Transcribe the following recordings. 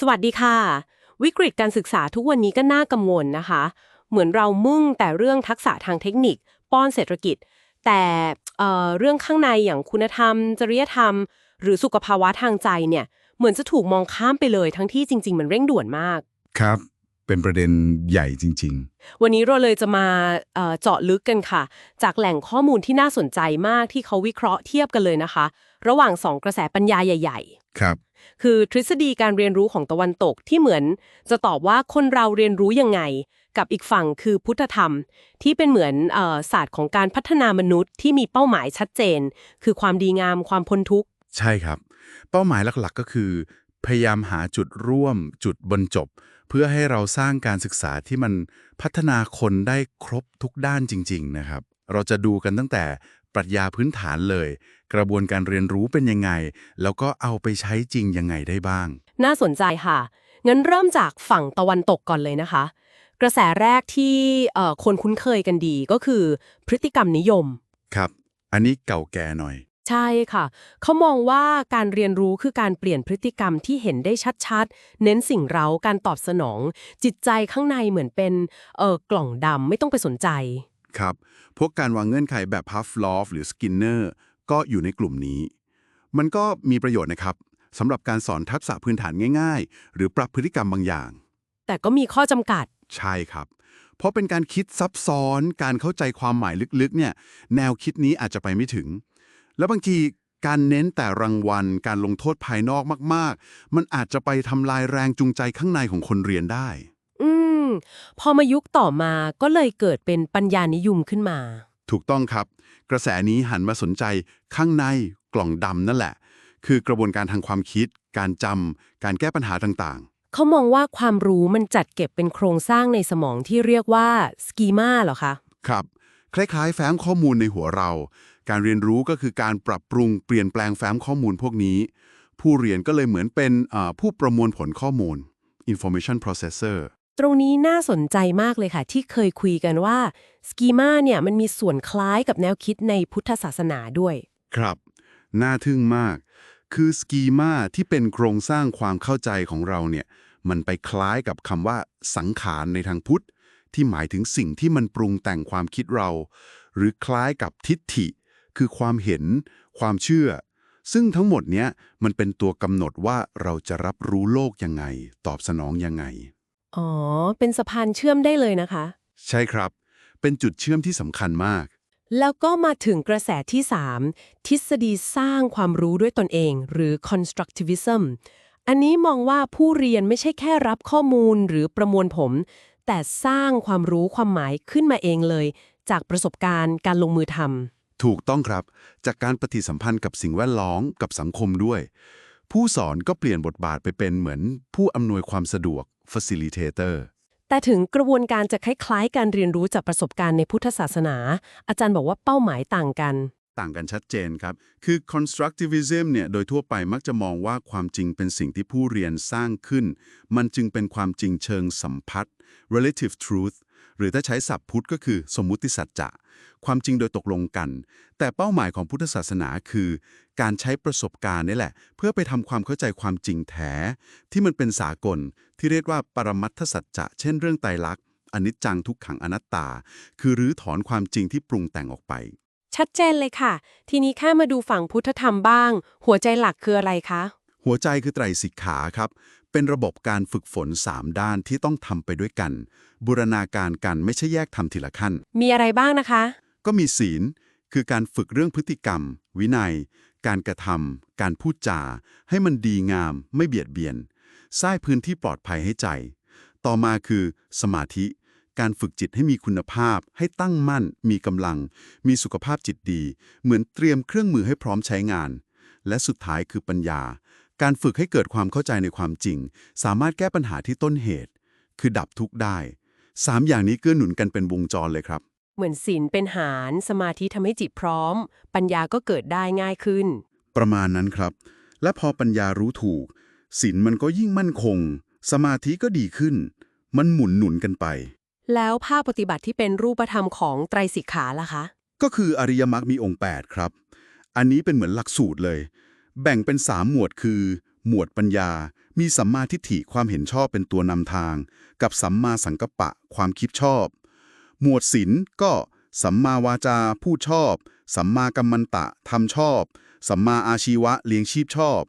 สวัสดีค่ะ วิกฤตการศึกษาทุกวันนี้ก็น่ากังวลนะคะ เหมือนเรามุ่งแต่เรื่องทักษะทางเทคนิค ป้อนเศรษฐกิจ แต่เอ่อเรื่องข้างในอย่างคุณธรรม จริยธรรม หรือสุขภาวะทางใจเนี่ยเหมือนจะถูกมองข้ามไปเลยทั้งที่จริง ๆ มันเร่งด่วนมาก ครับ เป็นประเด็นใหญ่จริง วันนี้เราเลยจะมาเอ่อเจาะลึกกันค่ะ จากแหล่งข้อมูลที่น่าสนใจมากที่เขาวิเคราะห์เทียบกันเลยนะคะ ระหว่างสองกระแสปัญญาใหญ่ๆๆครับ คือทฤษฎีการเรียนรู้ของตะวันตกที่เหมือน จะตอบว่าคนเราเรียนรู้ยังไง กับอีกฝั่งคือพุทธธรรม ที่เป็นเหมือนออศาสตร์ของการพัฒนามนุษย์ที่มีเป้าหมายชัดเจน คือความดีงามความพ้นทุกข์ ใช่ครับ เป้าหมายหลักๆก็คือ พยายามหาจุดร่วม จุดบรรจบ เพื่อให้เราสร้างการศึกษาที่มันพัฒนาคนได้ครบทุกด้านจริง ๆ นะครับเราจะดูกันตั้งแต่ ปรัชญาพื้นฐานเลย กระบวนการเรียนรู้เป็นยังไง แล้วก็เอาไปใช้จริงยังไงได้บ้าง น่าสนใจค่ะ งั้นเริ่มจากฝั่งตะวันตกก่อนเลยนะคะ กระแสแรกที่เอ่อคนคุ้นเคยกันดีก็คือ พฤติกรรมนิยม ครับ อันนี้เก่าแก่หน่อย ใช่ค่ะ เขามองว่าการเรียนรู้คือการเปลี่ยนพฤติกรรมที่เห็นได้ชัดๆ เน้นสิ่งเร้าการตอบสนอง จิตใจข้างในเหมือนเป็นเออกล่องดำไม่ต้องไปสนใจ ครับ พวกการวางเงื่อนไขแบบ Pavlov หรือ Skinner ก็อยู่ในกลุ่มนี้ มันก็มีประโยชน์นะครับสำหรับการสอนทักษะพื้นฐานง่าย ๆ หรือปรับพฤติกรรมบางอย่าง แต่ก็มีข้อจำกัด ใช่ครับ เพราะเป็นการคิดซับซ้อน การเข้าใจความหมายลึกๆ เนี่ย แนวคิดนี้อาจจะไปไม่ถึง แล้วบางทีการเน้นแต่รางวัล การลงโทษภายนอกมาก ๆ มันอาจจะไปทำลายแรงจูงใจข้างในของคนเรียนได้อืม พอมายุคต่อมาก็เลยเกิดเป็นปัญญานิยมขึ้นมา ถูกต้องครับ กระแสนี้หันมาสนใจข้างในกล่องดำนั่นแหละ คือกระบวนการทางความคิด การจำการแก้ปัญหาต่างเขามองว่าความรู้มันจัดเก็บเป็นโครงสร้างในสมองที่เรียกว่าสกีมาเหรอคะๆครับ คล้ายๆ แฟ้มข้อมูลในหัวเรา การเรียนรู้ก็คือการปรับปรุงเปลี่ยนแปลงแฟ้มข้อมูลพวกนี้ ผู้เรียนก็เลยเหมือนเป็นอ่าผู้ประมวลผลข้อมูล information processor ตรงนี้น่าสนใจมากเลยค่ะ ที่เคยคุยกันว่าสกีมาเนี่ยมันมีส่วนคล้ายกับแนวคิดในพุทธศาสนาด้วย ครับ น่าทึ่งมาก คือสกีมาที่เป็นโครงสร้างความเข้าใจของเราเนี่ยมันไปคล้ายกับคำว่า สังขารในทางพุทธ ที่หมายถึงสิ่งที่มันปรุงแต่งความคิดเรา หรือคล้ายกับทิฏฐิ คือความเห็น ความเชื่อ ซึ่งทั้งหมดเนี้ยมันเป็นตัวกำหนดว่าเราจะรับรู้โลกยังไง ตอบสนองยังไง อ๋อ เป็นสะพานเชื่อมได้เลยนะคะ ใช่ครับ เป็นจุดเชื่อมที่สำคัญมาก แล้วก็มาถึงกระแสที่ 3 ทฤษฎีสร้างความรู้ด้วยตนเอง หรือ constructivism อันนี้มองว่าผู้เรียนไม่ใช่แค่รับข้อมูลหรือประมวลผล แต่สร้างความรู้ความหมายขึ้นมาเองเลย จากประสบการณ์การลงมือทำถูกต้องครับ จากการปฏิสัมพันธ์กับสิ่งแวดล้อมกับสังคมด้วย ผู้สอนก็เปลี่ยนบทบาทไปเป็นเหมือนผู้อำนวยความสะดวก facilitator แต่ถึงกระบวนการจะคล้ายๆ การเรียนรู้จากประสบการณ์ในพุทธศาสนา อาจารย์บอกว่าเป้าหมายต่างกัน ต่างกันชัดเจนครับ คือ constructivism เนี่ย โดยทั่วไปมักจะมองว่าความจริงเป็นสิ่งที่ผู้เรียนสร้างขึ้น มันจึงเป็นความจริงเชิงสัมพัทธ์ relative truth หรือถ้าใช้ศัพท์พุทธก็คือสมมุติสัจจะ ความจริงโดยตกลงกัน แต่เป้าหมายของพุทธศาสนาคือ การใช้ประสบการณ์นี่แหละ เพื่อไปทำความเข้าใจความจริงแท้ ที่มันเป็นสากล ที่เรียกว่าปรมัตถสัจจะ เช่นเรื่องไตรลักษณ์อนิจจังทุกขังอนัตตา คือรื้อถอนความจริงที่ปรุงแต่งออกไป ชัดเจนเลยค่ะ ทีนี้แค่มาดูฝั่งพุทธธรรมบ้าง หัวใจหลักคืออะไรคะ หัวใจคือไตรสิกขาครับ เป็นระบบการฝึกฝน 3 ด้านที่ต้องทำไปด้วยกัน บูรณาการกันไม่ใช่แยกทำทีละขั้น มีอะไรบ้างนะคะ ก็มีศีล คือการฝึกเรื่องพฤติกรรม วินัย การกระทำการพูดจา ให้มันดีงาม ไม่เบียดเบียนสร้างพื้นที่ปลอดภัยให้ใจ ต่อมาคือ สมาธิ การฝึกจิตให้มีคุณภาพ ให้ตั้งมั่น มีกำลัง มีสุขภาพจิตดี เหมือนเตรียมเครื่องมือให้พร้อมใช้งาน และสุดท้ายคือปัญญา การฝึกให้เกิดความเข้าใจในความจริง สามารถแก้ปัญหาที่ต้นเหตุ คือดับทุกข์ได้สามอย่างนี้เกื้อหนุนกันเป็นวงจรเลยครับ เหมือนศีลเป็นหาร สมาธิทำให้จิตพร้อม ปัญญาก็เกิดได้ง่ายขึ้น ประมาณนั้นครับ และพอปัญญารู้ถูกศีลมันก็ยิ่งมั่นคง สมาธิก็ดีขึ้น มันหมุนหนุนกันไป แล้วภาคปฏิบัติที่เป็นรูปธรรมของไตรสิกขาล่ะคะ ก็คืออริยมรรคมีองค์ 8 ครับ อันนี้เป็นเหมือนหลักสูตรเลย แบ่งเป็น3หมวดคือ หมวดปัญญา มีสัมมาทิฏฐิความเห็นชอบเป็นตัวนำทาง กับสัมมาสังกัปปะความคิดชอบ หมวดศีลก็สัมมาวาจาพูดชอบ สัมมากัมมันตะทำชอบ สัมมาอาชีวะเลี้ยงชีพชอบ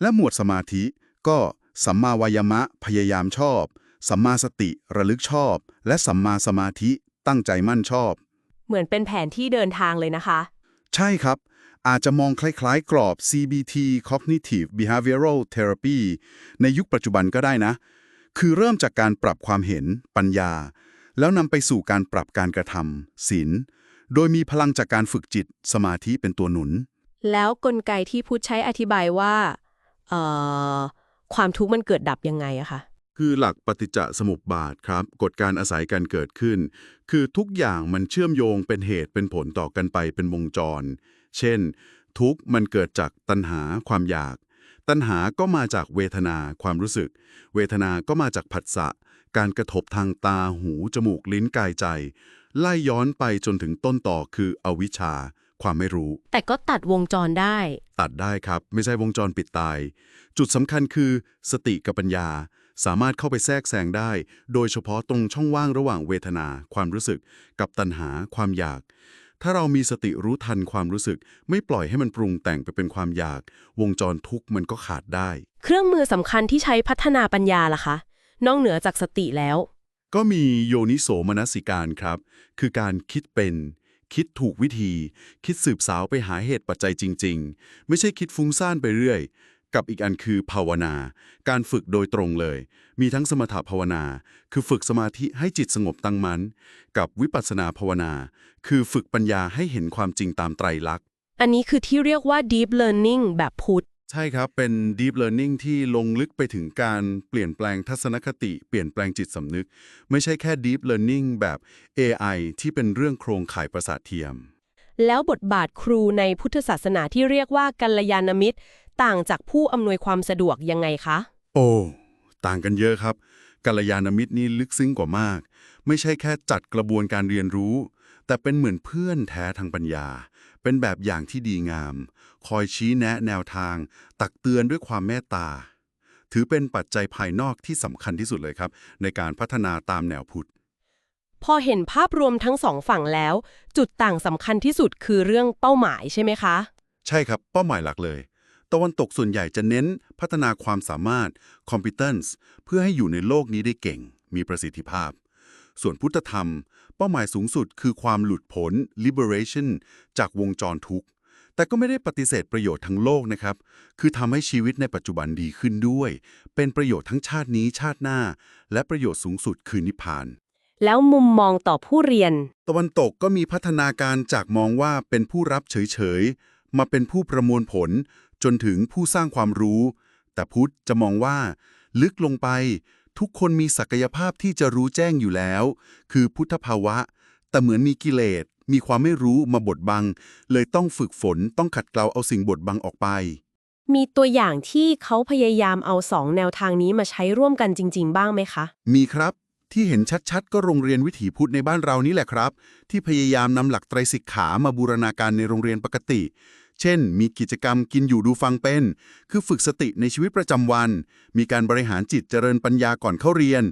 และหมวดสมาธิก็สัมมาวายามะพยายามชอบ สัมมาสติระลึกชอบ และสัมมาสมาธิตั้งใจมั่นชอบ เหมือนเป็นแผนที่เดินทางเลยนะคะ ใช่ครับ อาจจะมองคล้ายๆกรอบ CBT Cognitive Behavioral Therapy ในยุคปัจจุบันก็ได้นะ คือเริ่มจากการปรับความเห็น ปัญญา แล้วนำไปสู่การปรับการกระทำศีลโดยมีพลังจากการฝึกจิตสมาธิเป็นตัวหนุน แล้วกลไกที่พุทธใช้อธิบายว่าเอ่อความทุกข์มันเกิดดับยังไงอะคะคือหลักปฏิจจสมุปบาทครับกฎการอาศัยการเกิดขึ้น คือทุกอย่างมันเชื่อมโยงเป็นเหตุเป็นผลต่อกันไปเป็นวงจร เช่น ทุกข์มันเกิดจากตัณหาความอยาก ตัณหาก็มาจากเวทนาความรู้สึก เวทนาก็มาจากผัสสะการกระทบทางตาหูจมูกลิ้นกายใจ ไล่ย้อนไปจนถึงต้นต่อคืออวิชชา ความไม่รู้ แต่ก็ตัดวงจรได้ ตัดได้ครับ ไม่ใช่วงจรปิดตาย จุดสำคัญคือ สติกับปัญญา สามารถเข้าไปแทรกแซงได้ โดยเฉพาะตรงช่องว่างระหว่างเวทนา ความรู้สึก กับตัณหา ความอยาก ถ้าเรามีสติรู้ทันความรู้สึก ไม่ปล่อยให้มันปรุงแต่งไปเป็นความอยาก วงจรทุกข์มันก็ขาดได้ เครื่องมือสำคัญที่ใช้พัฒนาปัญญาล่ะคะ นอกเหนือจากสติแล้ว ก็มีโยนิโสมนสิการครับ คือการคิดเป็น คิดถูกวิธี คิดสืบสาวไปหาเหตุปัจจัยจริง ๆ ไม่ใช่คิดฟุ้งซ่านไปเรื่อย กับอีกอันคือภาวนา การฝึกโดยตรงเลย มีทั้งสมถภาวนา คือฝึกสมาธิให้จิตสงบตั้งมัน่นกับวิปัสสนาภาวนา คือฝึกปัญญาให้เห็นความจริงตามไตรลักษณ์ อันนี้คือที่เรียกว่า deep learning แบบพุทธ ใช่ครับ เป็น Deep Learning ที่ลงลึกไปถึงการเปลี่ยนแปลงทัศนคติ เปลี่ยนแปลงจิตสำนึก ไม่ใช่แค่ Deep Learning แบบ AI ที่เป็นเรื่องโครงข่ายประสาทเทียม แล้วบทบาทครูในพุทธศาสนาที่เรียกว่ากัลยาณมิตร ต่างจากผู้อำนวยความสะดวกยังไงคะ โอ้ ต่างกันเยอะครับกัลยาณมิตรนี่ลึกซึ้งกว่ามาก ไม่ใช่แค่จัดกระบวนการเรียนรู้ แต่เป็นเหมือนเพื่อนแท้ทางปัญญา เป็นแบบอย่างที่ดีงาม คอยชี้แนะแนวทาง ตักเตือนด้วยความเมตตา ถือเป็นปัจจัยภายนอกที่สำคัญที่สุดเลยครับ ในการพัฒนาตามแนวพุทธพอเห็นภาพรวมทั้งสองฝั่งแล้ว จุดต่างสำคัญที่สุดคือเรื่องเป้าหมายใช่ไหมคะ ใช่ครับ เป้าหมายหลักเลย ตะวันตกส่วนใหญ่จะเน้นพัฒนาความสามารถ competence เพื่อให้อยู่ในโลกนี้ได้เก่ง มีประสิทธิภาพ ส่วนพุทธธรรม เป้าหมายสูงสุดคือความหลุดพ้น liberation จากวงจรทุกข์ แต่ก็ไม่ได้ปฏิเสธประโยชน์ทั้งโลกนะครับ คือทำให้ชีวิตในปัจจุบันดีขึ้นด้วย เป็นประโยชน์ทั้งชาตินี้ชาติหน้า และประโยชน์สูงสุดคือนิพพานแล้วมุมมองต่อผู้เรียน ตะวันตกก็มีพัฒนาการจากมองว่าเป็นผู้รับเฉยๆ มาเป็นผู้ประมวลผล จนถึงผู้สร้างความรู้ แต่พุทธจะมองว่า ลึกลงไป ทุกคนมีศักยภาพที่จะรู้แจ้งอยู่แล้ว คือพุทธภาวะ แต่เหมือนมีกิเลส มีความไม่รู้มาบดบัง เลยต้องฝึกฝนต้องขัดเกลาเอาสิ่งบดบังออกไป มีตัวอย่างที่เขาพยายามเอาสองแนวทางนี้มาใช้ร่วมกันจริง ๆ บ้างไหมคะ มีครับที่เห็นชัดๆ ก็โรงเรียนวิถีพุทธในบ้านเรานี่แหละครับ ที่พยายามนำหลักไตรสิกขามาบูรณาการในโรงเรียนปกติ เช่น มีกิจกรรมกินอยู่ดูฟังเป็น คือฝึกสติในชีวิตประจำวัน มีการบริหารจิตเจริญปัญญาก่อนเข้าเรียน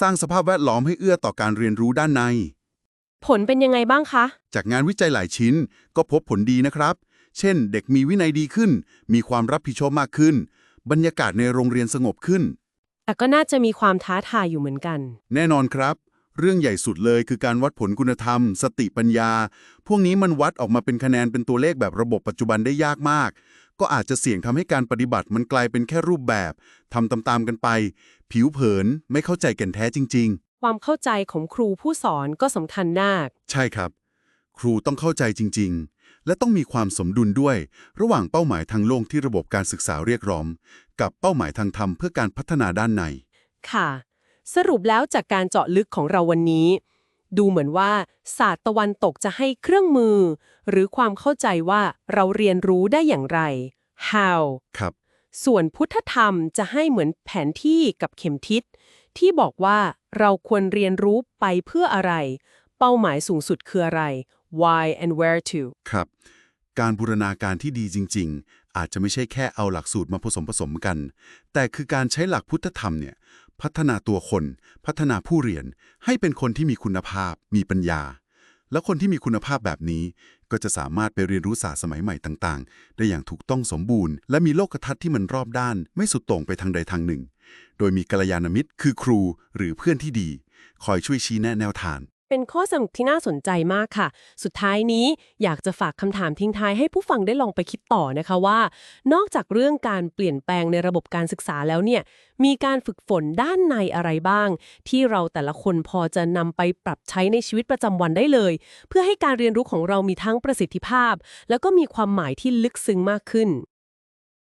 สร้างสภาพแวดล้อมให้เอื้อต่อการเรียนรู้ด้านใน ผลเป็นยังไงบ้างคะ จากงานวิจัยหลายชิ้นก็พบผลดีนะครับ เช่น เด็กมีวินัยดีขึ้น มีความรับผิดชอบมากขึ้น บรรยากาศในโรงเรียนสงบขึ้น แต่ก็น่าจะมีความท้าทายอยู่เหมือนกัน แน่นอนครับ เรื่องใหญ่สุดเลยคือการวัดผลคุณธรรม สติปัญญา พวกนี้มันวัดออกมาเป็นคะแนนเป็นตัวเลขแบบระบบปัจจุบันได้ยากมาก ก็อาจจะเสี่ยงทำให้การปฏิบัติมันกลายเป็นแค่รูปแบบทำตามๆกันไป ผิวเผินไม่เข้าใจแก่นแท้จริงความเข้าใจของครูผู้สอนก็สำคัญมากๆใช่ครับ ครูต้องเข้าใจจริง ๆ และต้องมีความสมดุลด้วย ระหว่างเป้าหมายทางโลกที่ระบบการศึกษาเรียกร้อง กับเป้าหมายทางธรรมเพื่อการพัฒนาด้านใน ค่ะ สรุปแล้วจากการเจาะลึกของเราวันนี้ ดูเหมือนว่าศาสตร์ตะวันตกจะให้เครื่องมือ หรือความเข้าใจว่าเราเรียนรู้ได้อย่างไร how ครับ ส่วนพุทธธรรมจะให้เหมือนแผนที่กับเข็มทิศ ที่บอกว่าเราควรเรียนรู้ไปเพื่ออะไร เป้าหมายสูงสุดคืออะไร why and where to ครับ การบูรณาการที่ดีจริง ๆ อาจจะไม่ใช่แค่เอาหลักสูตรมาผสมผสมกัน แต่คือการใช้หลักพุทธธรรมเนี่ย พัฒนาตัวคน พัฒนาผู้เรียน ให้เป็นคนที่มีคุณภาพ มีปัญญา และคนที่มีคุณภาพแบบนี้ ก็จะสามารถไปเรียนรู้ศาสตร์สมัยใหม่ต่างๆ ได้อย่างถูกต้องสมบูรณ์ และมีโลกทัศน์ที่มันรอบด้าน ไม่สุดโต่งไปทางใดทางหนึ่ง โดยมีกัลยาณมิตร คือครูหรือเพื่อนที่ดี คอยช่วยชี้แนะแนวทาง เป็นข้อสรุปที่น่าสนใจมากค่ะ สุดท้ายนี้อยากจะฝากคำถามทิ้งท้ายให้ผู้ฟังได้ลองไปคิดต่อนะคะว่า นอกจากเรื่องการเปลี่ยนแปลงในระบบการศึกษาแล้วเนี่ย มีการฝึกฝนด้านในอะไรบ้าง ที่เราแต่ละคนพอจะนำไปปรับใช้ในชีวิตประจำวันได้เลย เพื่อให้การเรียนรู้ของเรามีทั้งประสิทธิภาพ แล้วก็มีความหมายที่ลึกซึ้งมากขึ้น